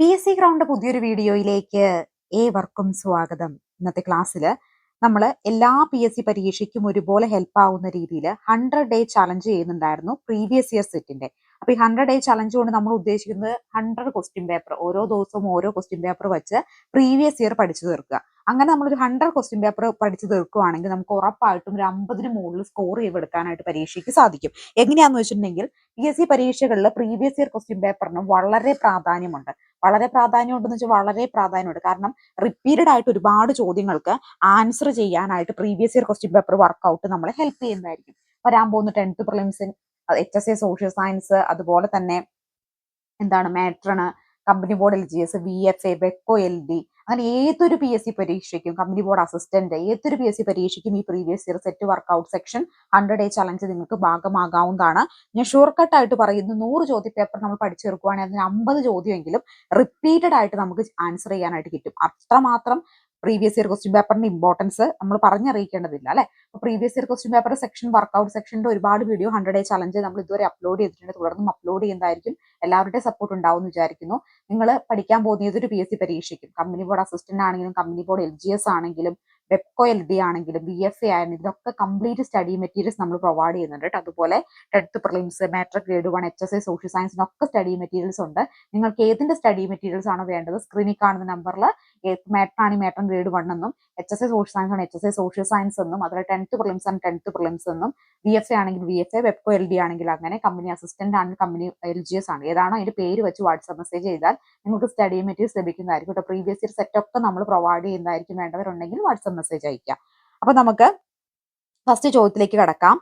P S C ground പുതിയൊരു വീഡിയോയിലേക്ക് ഏവർക്കും സ്വാഗതം. ഇന്നത്തെ ക്ലാസ്സിൽ നമ്മൾ എല്ലാ പി എസ് സി പരീക്ഷയ്ക്കും ഒരുപോലെ ഹെൽപ്പ് ആവുന്ന രീതിയിൽ ഹൺഡ്രഡ് ഡേ ചലഞ്ച് ചെയ്യുന്നുണ്ടായിരുന്നു പ്രീവിയസ് ഇയർ സെറ്റിന്റെ അപ്പൊ ഈ ഹൺഡ്രഡ് ഡേ ചലഞ്ച് കൊണ്ട് നമ്മൾ ഉദ്ദേശിക്കുന്നത് ഹൺഡ്രഡ് ക്വസ്റ്റ്യൻ പേപ്പർ ഓരോ ദിവസവും ഓരോ ക്വസ്റ്റ്യൻ പേപ്പർ വെച്ച് പ്രീവിയസ് ഇയർ പഠിച്ചു തീർക്കുക. അങ്ങനെ നമ്മളൊരു ഹൺഡ്രഡ് ക്വസ്റ്റ്യൻ പേപ്പർ പഠിച്ചു തീർക്കുകയാണെങ്കിൽ നമുക്ക് ഉറപ്പായിട്ടും ഒരു അമ്പതിന് മുകളിൽ സ്കോർ ചെയ്തെടുക്കാനായിട്ട് പരീക്ഷയ്ക്ക് സാധിക്കും. എങ്ങനെയാന്ന് വെച്ചിട്ടുണ്ടെങ്കിൽ പി എസ് സി പരീക്ഷകളിൽ പ്രീവിയസ് ഇയർ ക്വസ്റ്റ്യൻ പേപ്പറിന് വളരെ പ്രാധാന്യമുണ്ട്. വളരെ പ്രാധാന്യമുണ്ടെന്ന് വെച്ചാൽ വളരെ പ്രാധാന്യമുണ്ട്. കാരണം റിപ്പീറ്റഡ് ആയിട്ട് ഒരുപാട് ചോദ്യങ്ങൾക്ക് ആൻസർ ചെയ്യാനായിട്ട് previous year question paper workout നമ്മളെ ഹെൽപ്പ് ചെയ്യുന്നതായിരിക്കും. വരാൻ പോകുന്ന tenth പ്രിലിംസിൻ H S A social science അതുപോലെ തന്നെ എന്താണ് matron company board L G S V F A Bevco L D അങ്ങനെ ഏതൊരു പി എസ് സി പരീക്ഷയ്ക്കും കമ്പനി ബോർഡ് അസിസ്റ്റന്റ് ഏതൊരു പി എസ് സി പരീക്ഷയ്ക്കും ഈ previous year set workout section hundred day challenge നിങ്ങൾക്ക് ഭാഗമാകാവുന്നതാണ്. ഞാൻ ഷുവർ കട്ട് ആയിട്ട് പറയുന്നു നൂറ് ചോദ്യ പേപ്പർ നമ്മൾ പഠിച്ചെടുക്കുകയാണെങ്കിൽ അതിന് അമ്പത് ചോദ്യമെങ്കിലും റിപ്പീറ്റഡ് ആയിട്ട് നമുക്ക് ആൻസർ ചെയ്യാനായിട്ട് കിട്ടും. അത്രമാത്രം പ്രീവിയസ് ഇയർ ക്വസ്റ്റ്യൻ പേപ്പറിന്റെ ഇമ്പോർട്ടൻസ് നമ്മൾ പറഞ്ഞറിയിക്കേണ്ടതില്ല അല്ലെ? അപ്പൊ previous year question paper section workout സെക്ഷന്റെ ഒരുപാട് വീഡിയോ ഹൺഡ്രഡ് ഡേ ചലഞ്ച് നമ്മൾ ഇതുവരെ അപ്ലോഡ് ചെയ്തിട്ടുണ്ട്. തുടർന്നും അപ്ലോഡ് ചെയ്യുന്നതായിരിക്കും. എല്ലാവരുടെയും സപ്പോർട്ട് ഉണ്ടാവും എന്ന് വിചാരിക്കുന്നു. നിങ്ങൾ പഠിക്കാൻ പോകുന്ന ഏതൊരു പി എസ് സി പരീക്ഷയ്ക്കും? കമ്പനി ബോർഡ് അസിസ്റ്റന്റ് ആണെങ്കിലും company board L G S ആണെങ്കിലും വെബ്കോ എൽ ബി ആണെങ്കിലും ബി എഫ് എ ആണെങ്കിലും ഇതൊക്കെ കംപ്ലീറ്റ് സ്റ്റഡി മെറ്റീരിയൽസ് നമ്മൾ പ്രൊവൈഡ് ചെയ്യുന്നുണ്ട് കേട്ടോ. അതുപോലെ tenth prelims matric grade one H S A social സയൻസിനൊക്കെ study materials ഉണ്ട്. നിങ്ങൾക്ക് ഏതിന്റെ സ്റ്റഡി മെറ്റീരിയൽസ് ആണോ വേണ്ടത്? സ്ക്രീനിൽ കാണുന്ന നമ്പറിൽ മാട്രൺ ആണ് ഗ്രേഡ് വൺ എന്നും H S A social science ആണ് H S A social science എന്നും അതുപോലെ ടെൻത്ത് പ്രിലിംസ് ആണ് ടെൻത്ത് പ്രിലിംസ് എന്നും ബി എഫ് എ ആണെങ്കിൽ B F A Bevco L D ആണെങ്കിൽ അങ്ങനെ കമ്പനി അസിസ്റ്റന്റ് ആണ് കമ്പനി എൽ ജി എസ് ആണ്. ഏതാണോ അതിന്റെ പേര് വെച്ച് വാട്സ്ആപ്പ് മെസ്സേജ് ചെയ്താൽ നിങ്ങൾക്ക് സ്റ്റഡി മെറ്റീരിയൽസ് ലഭിക്കുന്നതായിരിക്കും. കേട്ടോ പ്രീവിയസ് ഇയർ സെറ്റ് ഒക്കെ നമ്മൾ പ്രൊവൈഡ് ചെയ്യുന്നതായിരിക്കും വേണ്ടവരുണ്ടെങ്കിൽ വാട്സ്ആപ്പ് മെസ്സേജ് അയക്കാം അപ്പൊ നമുക്ക് ഫസ്റ്റ് ചോദ്യത്തിലേക്ക് കടക്കാം.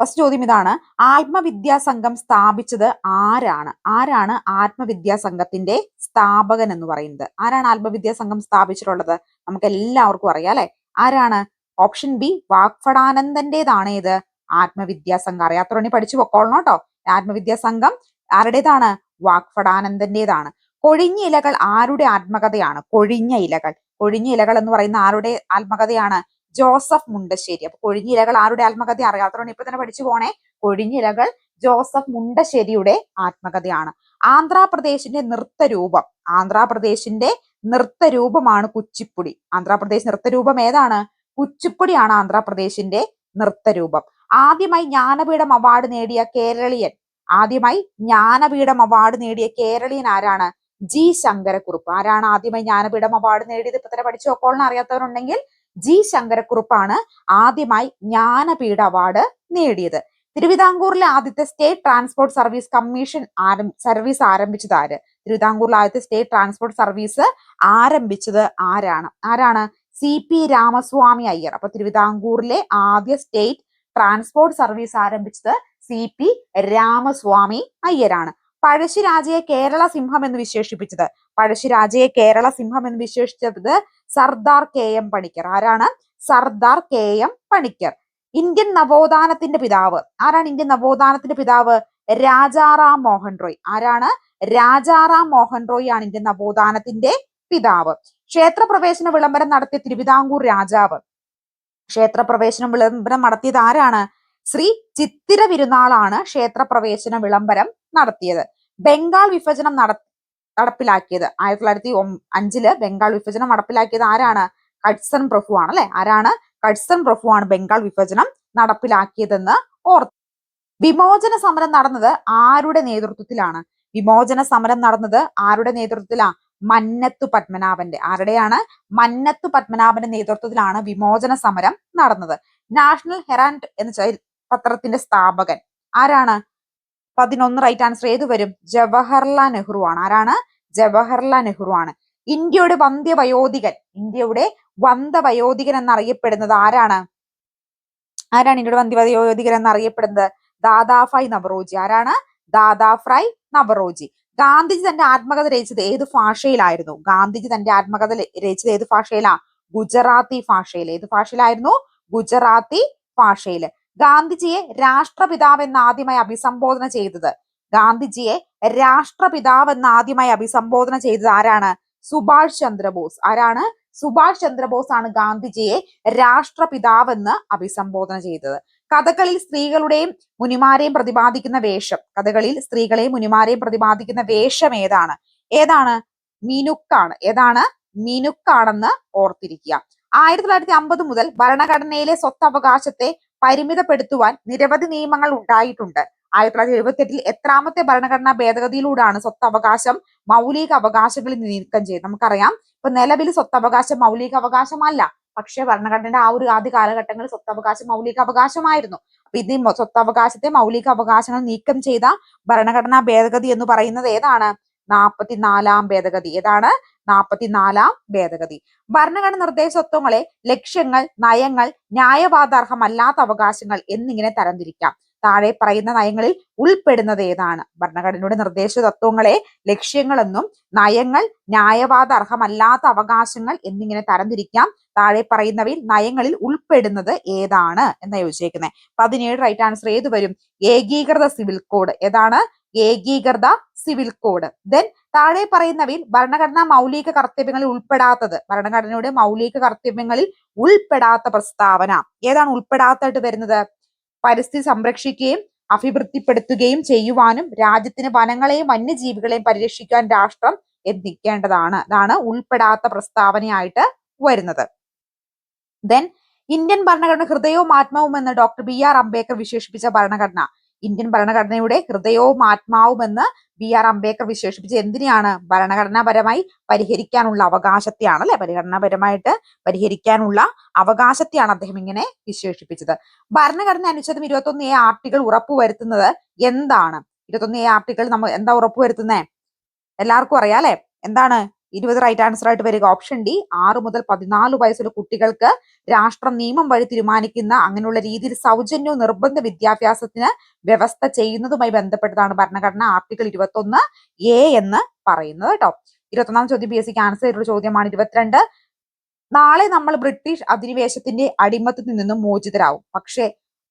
ഫസ്റ്റ് ചോദ്യം ഇതാണ്. ആത്മവിദ്യാ സംഘം സ്ഥാപിച്ചത് ആരാണ്? ആരാണ് ആത്മവിദ്യാ സംഘത്തിന്റെ സ്ഥാപകൻ എന്ന് പറയുന്നത്? ആരാണ് ആത്മവിദ്യാ സംഘം സ്ഥാപിച്ചിട്ടുള്ളത്? നമുക്ക് എല്ലാവർക്കും അറിയാം അല്ലെ? ആരാണ്? ഓപ്ഷൻ ബി വാക്ഫടാനന്ദന്റേതാണ് ഏത്? ആത്മവിദ്യാ സംഘം അറിയാത്തവരുണ്ടെങ്കിൽ പഠിച്ചു പൊക്കോളണം കേട്ടോ. ആത്മവിദ്യാ സംഘം ആരുടേതാണ്? വാക്ഫടാനന്ദന്റേതാണ് കൊഴിഞ്ഞ ഇലകൾ ആരുടെ ആത്മകഥയാണ്? കൊഴിഞ്ഞ ഇലകൾ. കൊഴിഞ്ഞ ഇലകൾ എന്ന് പറയുന്ന ആരുടെ ആത്മകഥയാണ്? ജോസഫ് മുണ്ടശ്ശേരി. അപ്പൊ കൊഴിഞ്ഞിലകൾ ആരുടെ ആത്മകഥ അറിയാത്തതുകൊണ്ട് ഇപ്പൊ തന്നെ പഠിച്ചു പോണേ? കൊഴിഞ്ഞിലകൾ ജോസഫ് മുണ്ടശ്ശേരിയുടെ ആത്മകഥയാണ്. ആന്ധ്രാപ്രദേശിന്റെ നൃത്തരൂപം. ആന്ധ്രാപ്രദേശിന്റെ നൃത്തരൂപമാണ് കുച്ചിപ്പുടി. ആന്ധ്രാപ്രദേശ് നൃത്തരൂപം ഏതാണ്? കുച്ചിപ്പുടിയാണ് ആന്ധ്രാപ്രദേശിന്റെ നൃത്തരൂപം. ആദ്യമായി ജ്ഞാനപീഠം അവാർഡ് നേടിയ കേരളീയൻ. ആദ്യമായി ജ്ഞാനപീഠം അവാർഡ് നേടിയ കേരളീയൻ ആരാണ്? ജി ശങ്കരക്കുറുപ്പ്. ആരാണ് ആദ്യമായി ജ്ഞാനപീഠം അവാർഡ് നേടിയത്? ഇപ്പൊ തന്നെ പഠിച്ചു നോക്കോളെന്ന് അറിയാത്തവരുണ്ടെങ്കിൽ ജി ശങ്കരക്കുറുപ്പാണ് ആദ്യമായി ജ്ഞാനപീഠ അവാർഡ് നേടിയത്. തിരുവിതാംകൂറിലെ ആദ്യത്തെ സ്റ്റേറ്റ് ട്രാൻസ്പോർട്ട് സർവീസ് കമ്മീഷൻ ആരം സർവീസ് ആരംഭിച്ചത് ആര്? തിരുവിതാംകൂറിലെ ആദ്യത്തെ സ്റ്റേറ്റ് ട്രാൻസ്പോർട്ട് സർവീസ് ആരംഭിച്ചത് ആരാണ്? ആരാണ്? C P Ramaswamy Iyer. അപ്പൊ തിരുവിതാംകൂറിലെ ആദ്യ സ്റ്റേറ്റ് ട്രാൻസ്പോർട്ട് സർവീസ് ആരംഭിച്ചത് സി പി രാമസ്വാമി അയ്യരാണ്. പഴശ്ശിരാജയെ കേരള സിംഹം എന്ന് വിശേഷിപ്പിച്ചത്. പഴശ്ശിരാജയെ കേരള സിംഹം എന്ന് വിശേഷിച്ചത് സർദാർ കെ എം പണിക്കർ. ആരാണ്? Sardar K M Panicker. Indian നവോത്ഥാനത്തിന്റെ പിതാവ്. ആരാണ് ഇന്ത്യൻ നവോത്ഥാനത്തിന്റെ പിതാവ്? രാജാറാം മോഹൻ റോയ് ആരാണ്? രാജാറാം മോഹൻ റോയ് ആണ് ഇന്ത്യൻ നവോത്ഥാനത്തിന്റെ പിതാവ്. ക്ഷേത്രപ്രവേശന വിളംബരം നടത്തിയ തിരുവിതാംകൂർ രാജാവ്. ക്ഷേത്രപ്രവേശന വിളംബരം നടത്തിയത് ആരാണ്? ശ്രീ ചിത്തിര വിരുന്നാളാണ് ക്ഷേത്രപ്രവേശന വിളംബരം നടത്തിയത്. ബംഗാൾ വിഭജനം നട നടപ്പിലാക്കിയത്. ആയിരത്തി തൊള്ളായിരത്തി അഞ്ചിൽ ബംഗാൾ വിഭജനം നടപ്പിലാക്കിയത് ആരാണ്? കഡ്സൺ പ്രഭു ആണ് അല്ലെ? ആരാണ്? കഡ്സൺ പ്രഭു ആണ് ബംഗാൾ വിഭജനം നടപ്പിലാക്കിയതെന്ന് ഓർത്തു. വിമോചന സമരം നടന്നത് ആരുടെ നേതൃത്വത്തിലാണ്? വിമോചന സമരം നടന്നത് ആരുടെ നേതൃത്വത്തിലാ? മന്നത്തു പത്മനാഭന്റെ. ആരുടെയാണ്? മന്നത്തു പത്മനാഭന്റെ നേതൃത്വത്തിലാണ് വിമോചന സമരം നടന്നത്. നാഷണൽ ഹെറാൻഡ് എന്ന പത്രത്തിന്റെ സ്ഥാപകൻ ആരാണ്? പതിനൊന്ന് റൈറ്റ് ആൻസർ ഏത് വരും? ജവഹർലാൽ നെഹ്റു ആണ്. ആരാണ്? ജവഹർലാൽ നെഹ്റു ആണ്. ഇന്ത്യയുടെ വന്ധ്യവയോധികൻ ഇന്ത്യയുടെ വന്ദവയോധികൻ എന്നറിയപ്പെടുന്നത് ആരാണ്? ആരാണ് ഇന്ത്യയുടെ വന്ധ്യവയോധികൻ എന്നറിയപ്പെടുന്നത്? ദാദാഫായ് നവറോജി. ആരാണ്? ദാദാഫ്രൈ നവറോജി. ഗാന്ധിജി തന്റെ ആത്മകഥ രചിച്ചത് ഏത് ഭാഷയിലായിരുന്നു? ഗാന്ധിജി തന്റെ ആത്മകഥ രചിച്ചത് ഏത് ഭാഷയിലാ? ഗുജറാത്തി ഭാഷയിൽ ഏത് ഭാഷയിലായിരുന്നു? ഗുജറാത്തി ഭാഷയിൽ. ഗാന്ധിജിയെ രാഷ്ട്രപിതാവ് എന്ന് ആദ്യമായി അഭിസംബോധന ചെയ്തത്. ഗാന്ധിജിയെ രാഷ്ട്രപിതാവ് എന്ന് ആദ്യമായി അഭിസംബോധന ചെയ്തത് ആരാണ്? സുഭാഷ് ചന്ദ്രബോസ്. ആരാണ്? സുഭാഷ് ചന്ദ്രബോസ് ആണ് ഗാന്ധിജിയെ രാഷ്ട്രപിതാവ് എന്ന് അഭിസംബോധന ചെയ്തത്. കഥകളിൽ സ്ത്രീകളുടെയും മുനിമാരെയും പ്രതിപാദിക്കുന്ന വേഷം. കഥകളിൽ സ്ത്രീകളെയും മുനിമാരെയും പ്രതിപാദിക്കുന്ന വേഷം ഏതാണ്? ഏതാണ്? മിനുക്കാണ്. ഏതാണ്? മിനുക്കാണെന്ന് ഓർത്തിരിക്കുക. ആയിരത്തി തൊള്ളായിരത്തി അമ്പത് മുതൽ ഭരണഘടനയിലെ സ്വത്തവകാശത്തെ പരിമിതപ്പെടുത്തുവാൻ നിരവധി നിയമങ്ങൾ ഉണ്ടായിട്ടുണ്ട്. ആയിരത്തി തൊള്ളായിരത്തി എഴുപത്തി എട്ടിൽ എത്രാമത്തെ ഭരണഘടനാ ഭേദഗതിയിലൂടെയാണ് സ്വത്തവകാശം മൗലിക അവകാശങ്ങളിൽ നീക്കം ചെയ്യുന്നത് നമുക്കറിയാം ഇപ്പൊ നിലവിൽ സ്വത്തവകാശം മൗലിക അവകാശമല്ല. പക്ഷേ ഭരണഘടനയുടെ ആ ഒരു ആദ്യ കാലഘട്ടങ്ങളിൽ സ്വത്തവകാശം മൗലിക അവകാശമായിരുന്നു. അപ്പൊ ഇത് സ്വത്തവകാശത്തെ മൗലിക അവകാശങ്ങൾ നീക്കം ചെയ്ത ഭരണഘടനാ ഭേദഗതി എന്ന് പറയുന്നത് ഏതാണ്? നാൽപ്പത്തിനാലാം ഭേദഗതി. ഏതാണ്? നാൽപ്പത്തിനാലാം ഭേദഗതി. ഭരണഘടന നിർദ്ദേശത്വങ്ങളെ ലക്ഷ്യങ്ങൾ നയങ്ങൾ ന്യായവാദാർഹമല്ലാത്ത അവകാശങ്ങൾ എന്നിങ്ങനെ തരംതിരിക്കാം. താഴെ പറയുന്ന നയങ്ങളിൽ ഉൾപ്പെടുന്നത് ഏതാണ്? ഭരണഘടനയുടെ നിർദ്ദേശ തത്വങ്ങളെ ലക്ഷ്യങ്ങളെന്നും നയങ്ങൾ ന്യായവാദ അർഹമല്ലാത്ത അവകാശങ്ങൾ എന്നിങ്ങനെ തരംതിരിക്കാം. താഴെ പറയുന്നവയിൽ നയങ്ങളിൽ ഉൾപ്പെടുന്നത് ഏതാണ് എന്ന് ചോദിച്ചേക്കുന്നത് പതിനേഴ് റൈറ്റ് ആൻസർ ഏത് വരും? ഏകീകൃത സിവിൽ കോഡ് ഏതാണ്? ഏകീകൃത സിവിൽ കോഡ് ദെൻ താഴെ പറയുന്നവയിൽ ഭരണഘടനാ മൗലിക കർത്തവ്യങ്ങളിൽ ഉൾപ്പെടാത്തത്. ഭരണഘടനയുടെ മൗലിക കർത്തവ്യങ്ങളിൽ ഉൾപ്പെടാത്ത പ്രസ്താവന. ഏതാണ് ഉൾപ്പെടാത്തായിട്ട് വരുന്നത്? പരിസ്ഥിതി സംരക്ഷിക്കുകയും അഭിവൃദ്ധിപ്പെടുത്തുകയും ചെയ്യുവാനും രാജ്യത്തിന് വനങ്ങളെയും വന്യജീവികളെയും പരിരക്ഷിക്കാൻ രാഷ്ട്രം എത്തിക്കേണ്ടതാണ് അതാണ് ഉൾപ്പെടാത്ത പ്രസ്താവനയായിട്ട് വരുന്നത്. ദെൻ ഇന്ത്യൻ ഭരണഘടന ഹൃദയവും ആത്മാവും എന്ന് ഡോക്ടർ ബി ആർ അംബേദ്കർ വിശേഷിപ്പിച്ച ഭരണഘടന. ഇന്ത്യൻ ഭരണഘടനയുടെ ഹൃദയവും ആത്മാവും എന്ന് ബി ആർ അംബേദ്കർ വിശേഷിപ്പിച്ച് എന്തിനെയാണ്? ഭരണഘടനാപരമായി പരിഹരിക്കാനുള്ള അവകാശത്തെയാണ് അല്ലെ? ഭരണഘടനാപരമായിട്ട് പരിഹരിക്കാനുള്ള അവകാശത്തെയാണ് അദ്ദേഹം ഇങ്ങനെ വിശേഷിപ്പിച്ചത്. ഭരണഘടന അനുച്ഛേദം ഇരുപത്തൊന്ന് എ ആർട്ടികൾ ഉറപ്പുവരുത്തുന്നത് എന്താണ്? ഇരുപത്തൊന്ന് എ ആർട്ടികൾ നമ്മൾ എന്താ ഉറപ്പുവരുത്തുന്നേ? എല്ലാവർക്കും അറിയാം അല്ലെ? എന്താണ്? ഇരുപത് റൈറ്റ് ആൻസർ ആയിട്ട് വരിക. ഓപ്ഷൻ ഡി ആറ് മുതൽ പതിനാല് വയസ്സുള്ള കുട്ടികൾക്ക് രാഷ്ട്ര നിയമം വഴി തീരുമാനിക്കുന്ന അങ്ങനെയുള്ള രീതിയിൽ സൗജന്യവും നിർബന്ധ വിദ്യാഭ്യാസത്തിന് വ്യവസ്ഥ ചെയ്യുന്നതുമായി ബന്ധപ്പെട്ടതാണ് ഭരണഘടന ആർട്ടിക്കിൾ ഇരുപത്തൊന്ന് എ എന്ന് പറയുന്നത് കേട്ടോ. ഇരുപത്തൊന്നാം ചോദ്യം പി എസ് സിക്ക് ആൻസർ ചെയ്തിട്ടുള്ള ചോദ്യമാണ് ഇരുപത്തിരണ്ട്. നാളെ നമ്മൾ ബ്രിട്ടീഷ് അധിനിവേശത്തിന്റെ അടിമത്തത്തിൽ നിന്നും മോചിതരാകും പക്ഷേ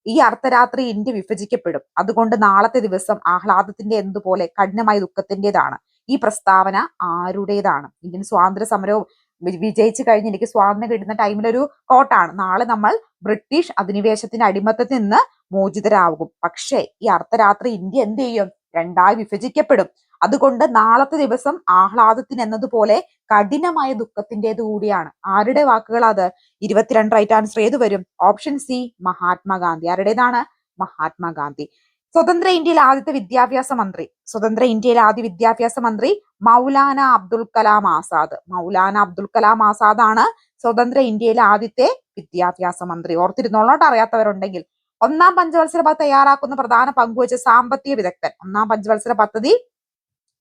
ഈ അർദ്ധരാത്രി ഇന്ത്യ വിഭജിക്കപ്പെടും. അതുകൊണ്ട് നാളത്തെ ദിവസം ആഹ്ലാദത്തിന്റെ എന്തുപോലെ കഠിനമായ ദുഃഖത്തിന്റേതാണ്. ഈ പ്രസ്താവന ആരുടേതാണ്? ഇന്ത്യൻ സ്വാതന്ത്ര്യ സമരവും വിജയിച്ചു കഴിഞ്ഞ് എനിക്ക് സ്വാതന്ത്ര്യം കിട്ടുന്ന ടൈമിലൊരു കോട്ടാണ്. നാളെ നമ്മൾ ബ്രിട്ടീഷ് അധിനിവേശത്തിന്റെ അടിമത്തത്തിൽ നിന്ന് മോചിതരാകും. പക്ഷേ ഈ അർദ്ധരാത്രി ഇന്ത്യ എന്ത് ചെയ്യും? രണ്ടായി വിഭജിക്കപ്പെടും. അതുകൊണ്ട് നാളത്തെ ദിവസം ആഹ്ലാദത്തിന് എന്നതുപോലെ കഠിനമായ ദുഃഖത്തിന്റെത് കൂടിയാണ്. ആരുടെ വാക്കുകൾ അത് ഇരുപത്തിരണ്ട് റൈറ്റ് ആൻസർ ഏത് വരും? Option C Mahatma Gandhi. ആരുടേതാണ്? മഹാത്മാഗാന്ധി. സ്വതന്ത്ര ഇന്ത്യയിലെ ആദ്യത്തെ വിദ്യാഭ്യാസ മന്ത്രി. സ്വതന്ത്ര ഇന്ത്യയിലെ ആദ്യ വിദ്യാഭ്യാസ മന്ത്രി മൗലാന അബ്ദുൽ കലാം ആസാദ്. മൗലാന അബ്ദുൽ കലാം ആസാദ് ആണ് സ്വതന്ത്ര ഇന്ത്യയിലെ ആദ്യത്തെ വിദ്യാഭ്യാസ മന്ത്രി. ഓർത്തിരുന്നോളോട്ട് അറിയാത്തവരുണ്ടെങ്കിൽ. ഒന്നാം പഞ്ചവത്സര പദ്ധതി തയ്യാറാക്കുന്ന പ്രധാന പങ്കുവച്ച സാമ്പത്തിക വിദഗ്ധൻ. ഒന്നാം പഞ്ചവത്സര പദ്ധതി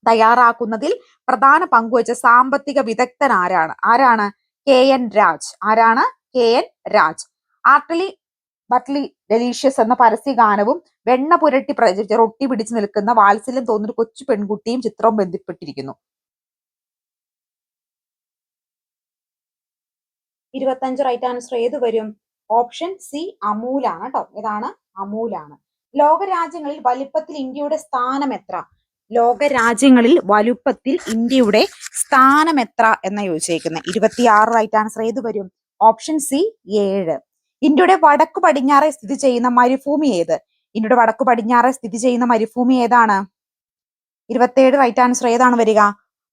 തയ്യാറാക്കുന്നതിൽ പ്രധാന പങ്കുവച്ച സാമ്പത്തിക വിദഗ്ധൻ ആരാണ്? ആരാണ്? K N Raj. ആരാണ്? K N Raj. Utterly butterly delicious എന്ന പരസ്യ ഗാനവും വെണ്ണ പുരട്ടി പ്രചരിച്ച റൊട്ടി പിടിച്ചു നിൽക്കുന്ന വാത്സല്യം തോന്നുന്ന കൊച്ചു പെൺകുട്ടിയും ചിത്രവും ബന്ധപ്പെട്ടിരിക്കുന്നു. ഇരുപത്തഞ്ച് റൈറ്റ് ആൻസർ ഏത് വരും? ഓപ്ഷൻ സി അമൂലാണ് കേട്ടോ ഇതാണ് അമൂലാണ് ലോകരാജ്യങ്ങളിൽ വലിപ്പത്തിൽ ഇന്ത്യയുടെ സ്ഥാനം എത്ര? ലോകരാജ്യങ്ങളിൽ വലുപ്പത്തിൽ ഇന്ത്യയുടെ സ്ഥാനം എത്ര എന്ന ചോദിച്ചേക്കുന്നത് ഇരുപത്തിയാറ് റൈറ്റ് ആൻസർ ഏത് വരും? ഓപ്ഷൻ സി ഏഴ്. ഇന്ത്യയുടെ വടക്കു പടിഞ്ഞാറെ സ്ഥിതി ചെയ്യുന്ന മരുഭൂമി ഏത്? ഇന്ത്യയുടെ വടക്കു പടിഞ്ഞാറെ സ്ഥിതി ചെയ്യുന്ന മരുഭൂമി ഏതാണ്? ഇരുപത്തേഴ് റൈറ്റ് ആൻസർ ഏതാണ് വരിക?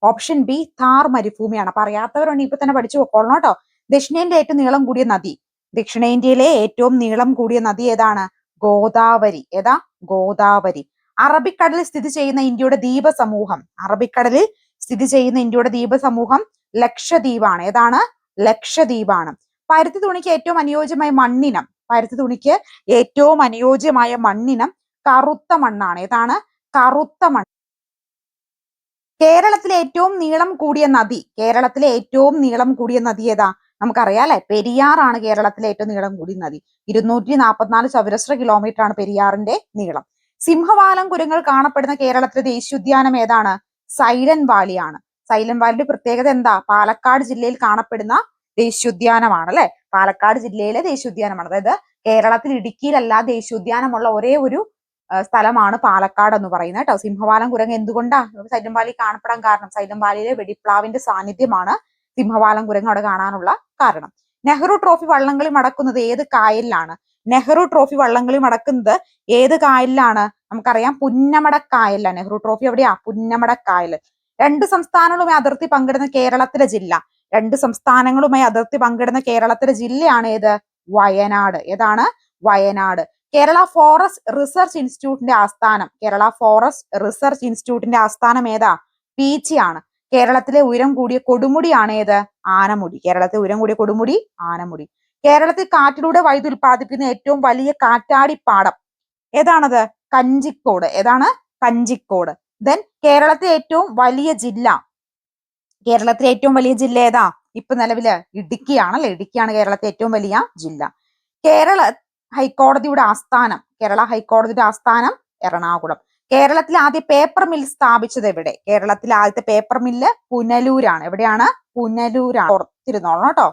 ഓപ്ഷൻ ബി താർ മരുഭൂമിയാണ്. അപ്പൊ അറിയാത്തവരുണ്ട് ഇപ്പൊ തന്നെ പഠിച്ചു പോക്കോളണം കേട്ടോ. ദക്ഷിണേന്ത്യ ഏറ്റവും നീളം കൂടിയ നദി. ദക്ഷിണേന്ത്യയിലെ ഏറ്റവും നീളം കൂടിയ നദി ഏതാണ്? ഗോദാവരി. ഏതാ? ഗോദാവരി. അറബിക്കടലിൽ സ്ഥിതി ചെയ്യുന്ന ഇന്ത്യയുടെ ദ്വീപ സമൂഹം അറബിക്കടലിൽ സ്ഥിതി ചെയ്യുന്ന ഇന്ത്യയുടെ ദ്വീപ സമൂഹം ലക്ഷദ്വീപാണ്. ഏതാണ്? ലക്ഷദ്വീപാണ്. പരുത്തി തുണിക്ക് ഏറ്റവും അനുയോജ്യമായ മണ്ണിനം. പരുത്തി തുണിക്ക് ഏറ്റവും അനുയോജ്യമായ മണ്ണിനം കറുത്ത മണ്ണാണ്. ഏതാണ്? കറുത്ത മണ്ണ്. കേരളത്തിലെ ഏറ്റവും നീളം കൂടിയ നദി. കേരളത്തിലെ ഏറ്റവും നീളം കൂടിയ നദി ഏതാ? നമുക്കറിയാം അല്ലെ? പെരിയാറാണ് കേരളത്തിലെ ഏറ്റവും നീളം കൂടിയ നദി. ഇരുന്നൂറ്റി നാൽപ്പത്തിനാല് ചതുരശ്ര കിലോമീറ്റർ ആണ് പെരിയാറിന്റെ നീളം. സിംഹവാലം കുരങ്ങൾ കാണപ്പെടുന്ന കേരളത്തിലെ ദേശീയോദ്യാനം ഏതാണ്? സൈലൻ വാലിയാണ് സൈലൻ വാലിയുടെ പ്രത്യേകത എന്താ? പാലക്കാട് ജില്ലയിൽ കാണപ്പെടുന്ന ദേശീയോദ്യാനമാണ് അല്ലെ പാലക്കാട് ജില്ലയിലെ ദേശീയോദ്യാനമാണ്. അതായത് കേരളത്തിൽ ഇടുക്കിയിലല്ല ദേശീയോദ്യാനമുള്ള ഒരേ ഒരു സ്ഥലമാണ് പാലക്കാട് എന്ന് പറയുന്നത് കേട്ടോ. സിംഹവാലം കുരങ്ങ് എന്തുകൊണ്ടാ? സൈലന്റ് വാലി കാണപ്പെടാൻ കാരണം സൈലന്റ് വാലിയിലെ വെടിപ്ലാവിന്റെ സാന്നിധ്യമാണ് സിംഹവാലം കുരങ്ങ് അവിടെ കാണാനുള്ള കാരണം. നെഹ്റു ട്രോഫി വള്ളംകളി മടക്കുന്നത് ഏത് കായലിലാണ്? നെഹ്റു ട്രോഫി വള്ളംകളി മടക്കുന്നത് ഏത് കായലിലാണ്? നമുക്കറിയാം പുന്നമടക്കായലാണ് നെഹ്റു ട്രോഫി എവിടെയാ പുന്നമടക്കായൽ രണ്ട് സംസ്ഥാനങ്ങളും അതിർത്തി പങ്കിടുന്ന കേരളത്തിലെ ജില്ല. രണ്ട് സംസ്ഥാനങ്ങളുമായി അതിർത്തി പങ്കിടുന്ന കേരളത്തിലെ ജില്ലയാണ് ഏത്? വയനാട്. ഏതാണ്? വയനാട്. കേരള ഫോറസ്റ്റ് റിസർച്ച് ഇൻസ്റ്റിറ്റ്യൂട്ടിന്റെ ആസ്ഥാനം. കേരള ഫോറസ്റ്റ് റിസർച്ച് ഇൻസ്റ്റിറ്റ്യൂട്ടിന്റെ ആസ്ഥാനം ഏതാ? പീച്ചിയാണ് കേരളത്തിലെ ഉയരം കൂടിയ കൊടുമുടിയാണ് ഏത്? ആനമുടി. കേരളത്തിലെ ഉയരം കൂടിയ കൊടുമുടി ആനമുടി. കേരളത്തിൽ കാറ്റിലൂടെ വൈദ്യുതി ഉൽപ്പാദിപ്പിക്കുന്ന ഏറ്റവും വലിയ കാറ്റാടിപ്പാടം ഏതാണത്? കഞ്ചിക്കോട്. ഏതാണ്? കഞ്ചിക്കോട്. ദെൻ കേരളത്തിലെ ഏറ്റവും വലിയ ജില്ല കേരളത്തിലെ ഏറ്റവും വലിയ ജില്ല ഏതാ? ഇപ്പൊ നിലവിൽ ഇടുക്കിയാണല്ലേ? ഇടുക്കിയാണ് കേരളത്തിലെ ഏറ്റവും വലിയ ജില്ല. കേരള ഹൈക്കോടതിയുടെ ആസ്ഥാനം കേരള ഹൈക്കോടതിയുടെ ആസ്ഥാനം എറണാകുളം. കേരളത്തിൽ ആദ്യ പേപ്പർ മിൽ സ്ഥാപിച്ചത് എവിടെ? കേരളത്തിലെ ആദ്യത്തെ പേപ്പർ മില്ല് പുനലൂരാണ്. എവിടെയാണ്? പുനലൂരാണ്. ഓർത്തിരുന്നോളണം കേട്ടോ.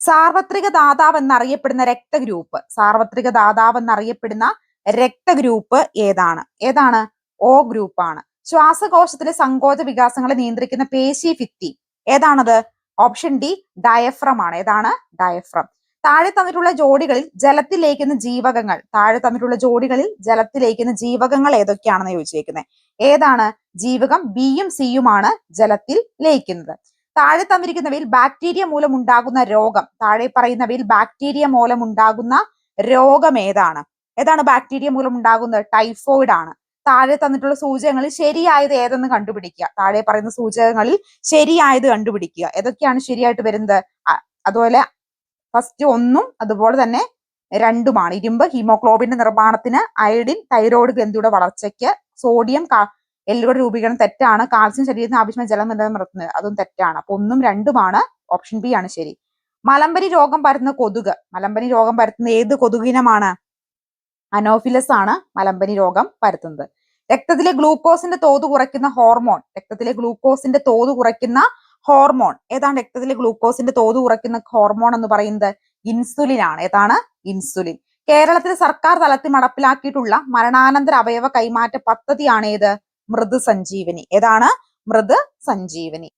സാർവത്രിക ദാതാവ് എന്നറിയപ്പെടുന്ന രക്തഗ്രൂപ്പ്. സാർവത്രിക ദാതാവ് എന്നറിയപ്പെടുന്ന രക്തഗ്രൂപ്പ് ഏതാണ്? ഏതാണ്? ഓ ഗ്രൂപ്പാണ് ശ്വാസകോശത്തിലെ സങ്കോച വികാസങ്ങളെ നിയന്ത്രിക്കുന്ന പേശി ഭിത്തി. ഏതാണത്? ഓപ്ഷൻ ഡി ഡയഫ്രം ആണ്. ഏതാണ്? ഡയഫ്രം താഴെ തന്നിട്ടുള്ള ജോഡികളിൽ ജലത്തിൽ ലയിക്കുന്ന ജീവകങ്ങൾ. താഴെ തന്നിട്ടുള്ള ജോഡികളിൽ ജലത്തിൽ ലയിക്കുന്ന ജീവകങ്ങൾ ഏതൊക്കെയാണെന്ന് ചോദിച്ചേക്കുന്നത് ഏതാണ്? ജീവകം ബിയും സിയുമാണ് ജലത്തിൽ ലയിക്കുന്നത്. താഴെ തന്നിരിക്കുന്നവയിൽ ബാക്ടീരിയ മൂലം ഉണ്ടാകുന്ന രോഗം. താഴെ പറയുന്നവയിൽ ബാക്ടീരിയ മൂലം ഉണ്ടാകുന്ന രോഗം ഏതാണ്? ഏതാണ് ബാക്ടീരിയ മൂലം ഉണ്ടാകുന്നത് ടൈഫോയിഡ് ആണ്. താഴെ തന്നിട്ടുള്ള സൂചകങ്ങളിൽ ശരിയായത് ഏതെന്ന് കണ്ടുപിടിക്കുക. താഴെ പറയുന്ന സൂചകങ്ങളിൽ ശരിയായത് കണ്ടുപിടിക്കുക. ഏതൊക്കെയാണ് ശരിയായിട്ട് വരുന്നത്? അതുപോലെ ഫസ്റ്റ് ഒന്നും അതുപോലെ തന്നെ രണ്ടുമാണ്. ഇരുമ്പ് ഹീമോഗ്ലോബിന്റെ നിർമ്മാണത്തിന് അയഡിൻ തൈറോയ്ഡ് ഗ്രന്ഥിയുടെ വളർച്ചയ്ക്ക് സോഡിയം എല്ലുകളുടെ രൂപീകരണം തെറ്റാണ്. കാൽസ്യം ശരീരത്തിന് ആവശ്യമായ ജലം നിലനിർത്തുന്നത് അതും തെറ്റാണ്. അപ്പൊ ഒന്നും രണ്ടുമാണ്. ഓപ്ഷൻ ബി ആണ് ശരി. മലമ്പനി രോഗം പരത്തുന്ന കൊതുക്. മലമ്പനി രോഗം പരത്തുന്ന ഏത് കൊതുകിനമാണ്? അനോഫിലസ് ആണ് മലമ്പനി രോഗം പരത്തുന്നത്. രക്തത്തിലെ ഗ്ലൂക്കോസിന്റെ തോത് കുറയ്ക്കുന്ന ഹോർമോൺ രക്തത്തിലെ ഗ്ലൂക്കോസിന്റെ തോത് കുറയ്ക്കുന്ന ഹോർമോൺ. ഏതാണ് രക്തത്തിലെ ഗ്ലൂക്കോസിന്റെ തോത് കുറയ്ക്കുന്ന ഹോർമോൺ എന്ന് പറയുന്നത്? ഇൻസുലിൻ ആണ് ഏതാണ്? ഇൻസുലിൻ. കേരളത്തിൽ സർക്കാർ തലത്തിൽ നടപ്പിലാക്കിയിട്ടുള്ള മരണാനന്തര അവയവ കൈമാറ്റ പദ്ധതിയാണ് ഏത്? മൃദു സഞ്ജീവനി ഏതാണ്? മൃദു സഞ്ജീവനി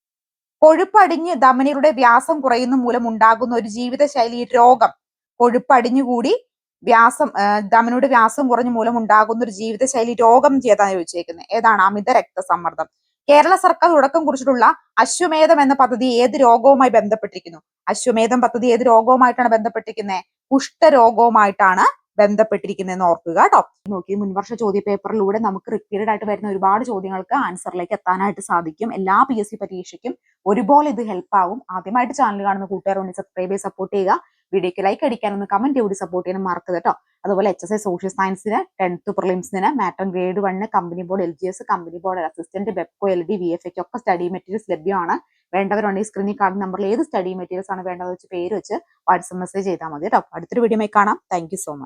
കൊഴുപ്പടിഞ്ഞ് ധമനിയുടെ വ്യാസം കുറയുന്ന മൂലം ഉണ്ടാകുന്ന ഒരു ജീവിതശൈലി രോഗം. കൊഴുപ്പടിഞ്ഞുകൂടി വ്യാസം ധമനിയുടെ വ്യാസം കുറഞ്ഞ മൂലം ഉണ്ടാകുന്ന ഒരു ജീവിതശൈലി രോഗം ചെയ്താണ് ചോദിച്ചേക്കുന്നത് ഏതാണ്? അമിത രക്തസമ്മർദ്ദം. കേരള സർക്കാർ തുടക്കം കുറിച്ചിട്ടുള്ള അശ്വമേധം എന്ന പദ്ധതി ഏത് രോഗവുമായി ബന്ധപ്പെട്ടിരിക്കുന്നു? അശ്വമേധം പദ്ധതി ഏത് രോഗവുമായിട്ടാണ് ബന്ധപ്പെട്ടിരിക്കുന്നത് കുഷ്ഠരോഗവുമായിട്ടാണ് ബന്ധപ്പെട്ടിരിക്കുന്നതെന്ന് ഓർക്കുക കേട്ടോ നോക്കി മുൻവർഷ ചോദ്യ പേപ്പറിലൂടെ നമുക്ക് റിപ്പീറ്റഡ് ആയിട്ട് വരുന്ന ഒരുപാട് ചോദ്യങ്ങൾക്ക് ആൻസറിലേക്ക് എത്താനായിട്ട് സാധിക്കും. എല്ലാ പി എസ് സി പരീക്ഷയ്ക്കും ഒരുപോലെ ഇത് ഹെൽപ്പ് ആവും. ആദ്യമായിട്ട് ചാനൽ കാണുന്ന കൂട്ടുകാർ ഒന്ന് സബ്സ്ക്രൈബ് ചെയ്ത് സപ്പോർട്ട് ചെയ്യുക. വീഡിയോക്ക് ലൈക്ക് അടിക്കാനൊന്ന് കമന്റ് കൂടി സപ്പോർട്ട് ചെയ്യാൻ മാർക്ക് കേട്ടോ. അതുപോലെ എച്ച് എസ് ഐ സോഷ്യൽ സയൻസിന് tenth പ്രിലിംസിന് matron grade one company board L G S company board assistant Bevco L D V F ഒക്കെ ഒക്കെ സ്റ്റഡി മെറ്റീരിയൽസ് ലഭ്യമാണ്. വേണ്ടവരുണ്ടെങ്കിൽ സ്ക്രീനിൽ കാണുന്ന നമ്പറിൽ ഏത് സ്റ്റഡി മെറ്റീരിയൽസ് ആണ് വേണ്ടത് വെച്ച് പേര് വെച്ച് വാട്സപ്പ് മെസ്സേജ് ചെയ്താൽ മതി കേട്ടോ. അടുത്തൊരു വീഡിയോ കാണാം. Thank so much